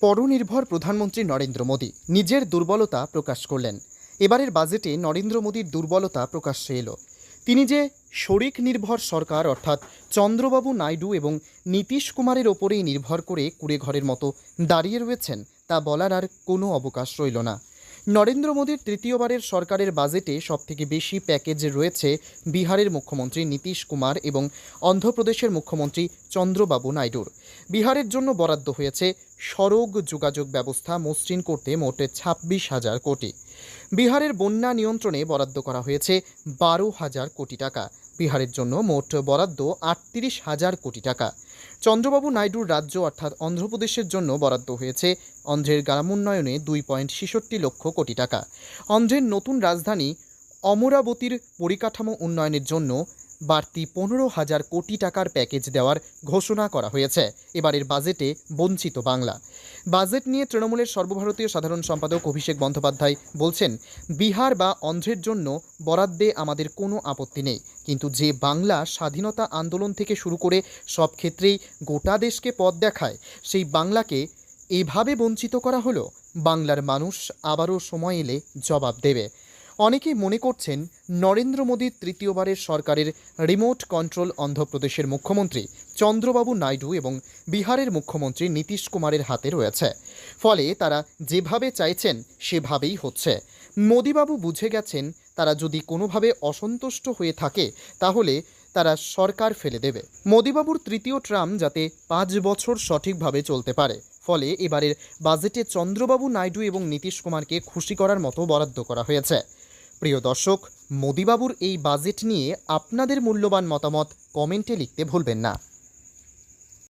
পরনির্ভর প্রধানমন্ত্রী নরেন্দ্র মোদী নিজের দুর্বলতা প্রকাশ করলেন। এবারের বাজেটে নরেন্দ্র মোদীর দুর্বলতা প্রকাশ্যে এলো। তিনি যে শরিক নির্ভর সরকার, অর্থাৎ চন্দ্রবাবু নাইডু এবং নীতিশ কুমারের ওপরেই নির্ভর করে কুড়ে ঘরের মতো দাঁড়িয়ে রয়েছেন, তা বলার আর কোনো অবকাশ রইল না। নরেন্দ্র মোদীর তৃতীয়বারের সরকারের বাজেটে সবথেকে বেশি প্যাকেজ রয়েছে বিহারের মুখ্যমন্ত্রী নীতিশ কুমার এবং অন্ধ্রপ্রদেশের মুখ্যমন্ত্রী চন্দ্রবাবু নাইডুর। বিহারের জন্য বরাদ্দ হয়েছে সড়ক যোগাযোগ ব্যবস্থা মসৃণ করতে মোট ছাব্বিশ হাজার কোটি। বিহারের বন্যা নিয়ন্ত্রণে বরাদ্দ করা হয়েছে বারো হাজার কোটি টাকা। বিহারের জন্য মোট বরাদ্দ আটত্রিশ হাজার কোটি টাকা। চন্দ্রবাবু নাইডুর রাজ্য অর্থাৎ অন্ধ্রপ্রদেশের জন্য বরাদ্দ হয়েছে অন্ধ্রের গ্রামোন্নয়নে দুই পয়েন্ট ছেষট্টি লক্ষ কোটি টাকা। অন্ধ্রের নতুন রাজধানী অমরাবতীর পরিকাঠামো উন্নয়নের জন্য বাড়তি পনেরো হাজার কোটি টাকার প্যাকেজ দেওয়ার ঘোষণা করা হয়েছে। এবারের বাজেটে বঞ্চিত বাংলা। বাজেট নিয়ে তৃণমূলের সর্বভারতীয় সাধারণ সম্পাদক অভিষেক বন্দ্যোপাধ্যায় বলছেন, বিহার বা অন্ধ্রের জন্য বরাদ্দে আমাদের কোনো আপত্তি নেই। কিন্তু যে বাংলা স্বাধীনতা আন্দোলন থেকে শুরু করে সব ক্ষেত্রেই গোটা দেশকে পথ দেখায়, সেই বাংলাকে এভাবে বঞ্চিত করা হলো? বাংলার মানুষ আবারও সময় এলে জবাব দেবে। অনেকেই মনে করছেন নরেন্দ্র মোদীর তৃতীয়বারের সরকারের রিমোট কন্ট্রোল অন্ধ্রপ্রদেশের মুখ্যমন্ত্রী চন্দ্রবাবু নাইডু এবং বিহারের মুখ্যমন্ত্রী নীতিশ কুমারের হাতে রয়েছে। ফলে তারা যেভাবে চাইছেন, সেভাবেই হচ্ছে। মোদীবাবু বুঝে গেছেন, তারা যদি কোনোভাবে অসন্তুষ্ট হয়ে থাকে, তাহলে তারা সরকার ফেলে দেবে। মোদীবাবুর তৃতীয় ট্রাম যাতে পাঁচ বছর সঠিকভাবে চলতে পারে। ফলে এবারের বাজেটে চন্দ্রবাবু নাইডু এবং নীতিশ কুমারকে খুশি করার মতো বরাদ্দ করা হয়েছে। প্রিয় দর্শক মোদিবাবুর এই বাজেট নিয়ে আপনাদের মূল্যবান মতামত কমেন্টে লিখতে ভুলবেন না।